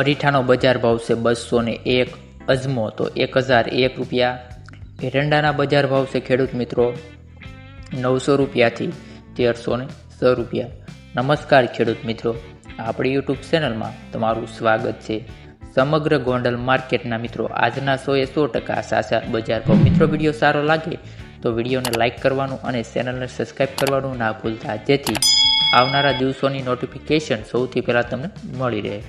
અરીઠાનો બજાર ભાવ છે બસો ને એક અજમો, તો એક હજાર એક રૂપિયા. એરંડાના બજાર ભાવ છે ખેડૂત મિત્રો નવસો રૂપિયાથી તેરસો ને સો રૂપિયા. નમસ્કાર ખેડૂત મિત્રો, આપણી યુટ્યુબ ચેનલમાં તમારું સ્વાગત છે. સમગ્ર ગોંડલ માર્કેટના મિત્રો, આજના સો એ સો ટકા સાચા બજાર ભાવ. મિત્રો, વીડિયો સારો લાગે તો વિડીયોને લાઇક કરવાનું અને ચેનલને સબસ્ક્રાઈબ કરવાનું ના ભૂલતા, જેથી આવનારા દિવસોની નોટિફિકેશન સૌથી પહેલાં તમને મળી રહે.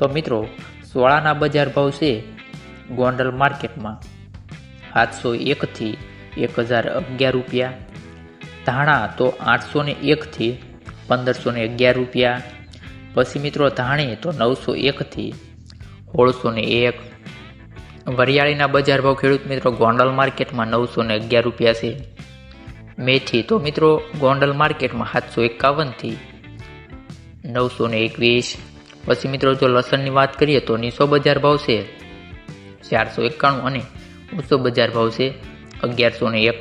તો મિત્રો, સોળાના બજાર ભાવ છે ગોંડલ માર્કેટમાં. સાતસો એકથી એક હજાર અગિયાર રૂપિયા. ધાણા તો આઠસો ને એકથી પંદરસો ને અગિયાર રૂપિયા. પછી મિત્રો, ધાણી તો નવસો એકથી સોળસો ને એક. વરિયાળીના બજાર ભાવ ખેડૂત મિત્રો, ગોંડલ માર્કેટમાં નવસો ને અગિયાર રૂપિયા છે. મેથી તો મિત્રો, ગોંડલ માર્કેટમાં સાતસો એકાવનથી નવસો ને એકવીસ. પછી મિત્રો, જો લસણની વાત કરીએ તો નીચો બજાર ભાવ છે ચારસો એકાણું અને ઊંચો બજાર ભાવ છે અગિયારસો ને એક.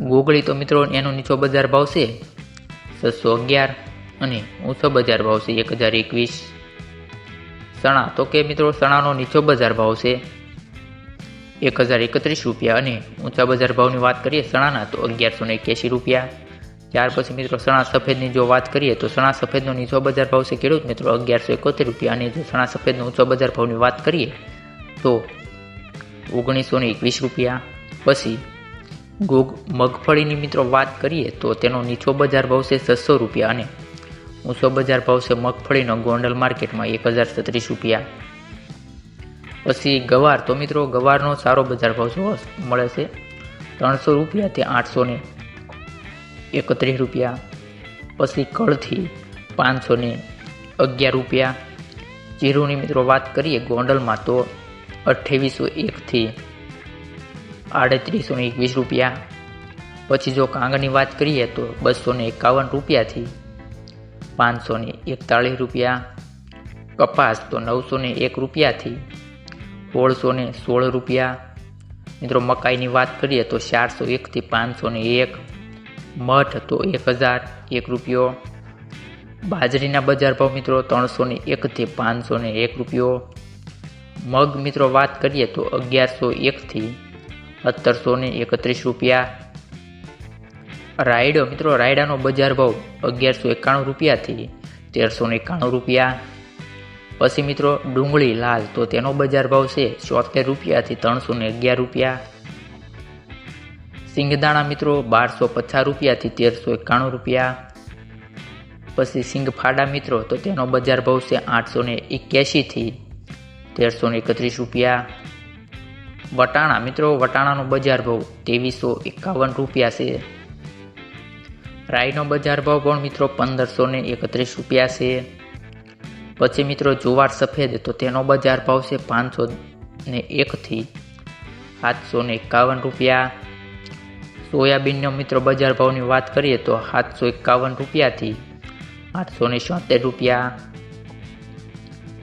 ગોગળી તો મિત્રો, એનો નીચો બજાર ભાવ છે છસો અગિયાર અને ઊંચો બજાર ભાવ છે એક હજાર એકવીસ. ચણા તો કે મિત્રો ચણાનો નીચો બજાર ભાવ છે એક હજાર એકત્રીસ રૂપિયા અને ઊંચા બજાર ભાવની વાત કરીએ ચણાના તો અગિયારસો ને એક્યાસી રૂપિયા. ત્યાર પછી મિત્રો સણા સફેદની જો વાત કરીએ તો સણા સફેદનો નીચો બજાર ભાવ છે ખેડૂત મિત્રો અગિયારસો એકોતેર રૂપિયા. અને જો સણા સફેદનો ઊંચો બજાર ભાવની વાત કરીએ તો ઓગણીસો ને એકવીસ રૂપિયા. પછી ગોગ મગફળીની મિત્રો વાત કરીએ તો તેનો નીચો બજાર ભાવ છે છસો રૂપિયા અને ઊંચો બજાર ભાવ છે મગફળીનો ગોંડલ માર્કેટમાં એક હજાર છત્રીસ રૂપિયા. પછી ગવાર તો મિત્રો ગવારનો સારો બજાર ભાવ મળે છે ત્રણસો રૂપિયાથી આઠસો ને એકત્રીસ રૂપિયા, પછી કળથી પાંચસો ને અગિયાર રૂપિયા. જીરુની મિત્રો વાત કરીએ ગોંડલમાં તો અઠ્ઠાવીસો એકથી આડત્રીસો ને એકવીસ રૂપિયા. પછી જો કાંગની વાત કરીએ તો બસો ને એકાવન રૂપિયાથી પાંચસો ને એકતાળીસ રૂપિયા. કપાસ તો નવસો ને એક રૂપિયાથી સોળસો ને સોળ રૂપિયા. મિત્રો મકાઈની વાત કરીએ તો ચારસો એકથી પાંચસો ને એક. મઠ તો એક હજાર, એક રૂપિયો. બાજરીના બજાર ભાવ મિત્રો ત્રણસો ને એકથી પાંચસો ને એક રૂપિયો. મગ મિત્રો વાત કરીએ તો અગિયારસો એકથી સત્તરસો ને એકત્રીસ રૂપિયા. રાયડો મિત્રો, રાયડાનો બજાર ભાવ અગિયારસો એકાણું રૂપિયાથી તેરસો ને એકાણું રૂપિયા. પછી મિત્રો ડુંગળી લાલ તો તેનો બજાર ભાવ છે ચોતેર રૂપિયાથી ત્રણસો ને અગિયાર રૂપિયા. સિંગદાણા મિત્રો બારસો પચાસ રૂપિયાથી તેરસો એકાણું રૂપિયા. પછી સિંગફાડા મિત્રો, તો તેનો બજાર ભાવ છે આઠસો ને એક્યાસીથી તેરસો ને એકત્રીસ રૂપિયા. વટાણા મિત્રો, વટાણાનો બજાર ભાવ ત્રેવીસો એકાવન રૂપિયા છે. રાઈનો બજાર ભાવ પણ મિત્રો પંદરસો ને એકત્રીસ રૂપિયા છે. પછી મિત્રો જુવાર સફેદ, તો તેનો બજાર ભાવ છે પાંચસો ને એકથી સાતસો ને એકાવન રૂપિયા. સોયાબીનનો મિત્રો બજાર ભાવની વાત કરીએ તો સાતસો એકાવન રૂપિયાથી આઠસો ને છોતેર રૂપિયા.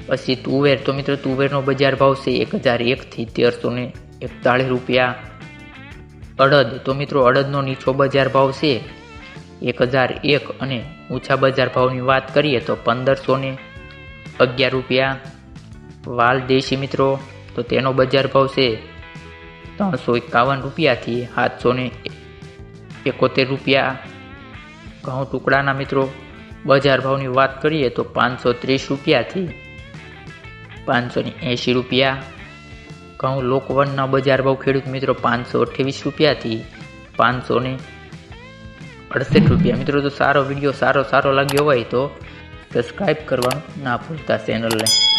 પછી તુવેર, તો મિત્રો તુવેરનો બજાર ભાવ છે એક હજાર એકથી તેરસો ને એકતાળીસ રૂપિયા. અડદ, તો મિત્રો અડદનો નીચો બજાર ભાવ છે એક હજાર એક અને ઊંચા બજાર ભાવની વાત કરીએ તો પંદરસો ને અગિયાર રૂપિયા. વાલ દેશી મિત્રો, તો તેનો બજાર ભાવ છે ત્રણસો એકાવન રૂપિયાથી સાતસો ને એકોતેર રૂપિયા. ઘઉં ટુકડાના મિત્રો, બજાર ભાવની વાત કરીએ તો પાંચસો ત્રીસ રૂપિયાથી પાંચસોની એંશી રૂપિયા. ઘઉં લોકવનના બજાર ભાવ ખેડૂત મિત્રો પાંચસો અઠ્યાવીસ રૂપિયાથી પાંચસો ને અડસઠ રૂપિયા. મિત્રો તો સારો વીડિયો સારો સારો લાગ્યો હોય તો સબસ્ક્રાઈબ કરવાનું ના ભૂલતા ચેનલને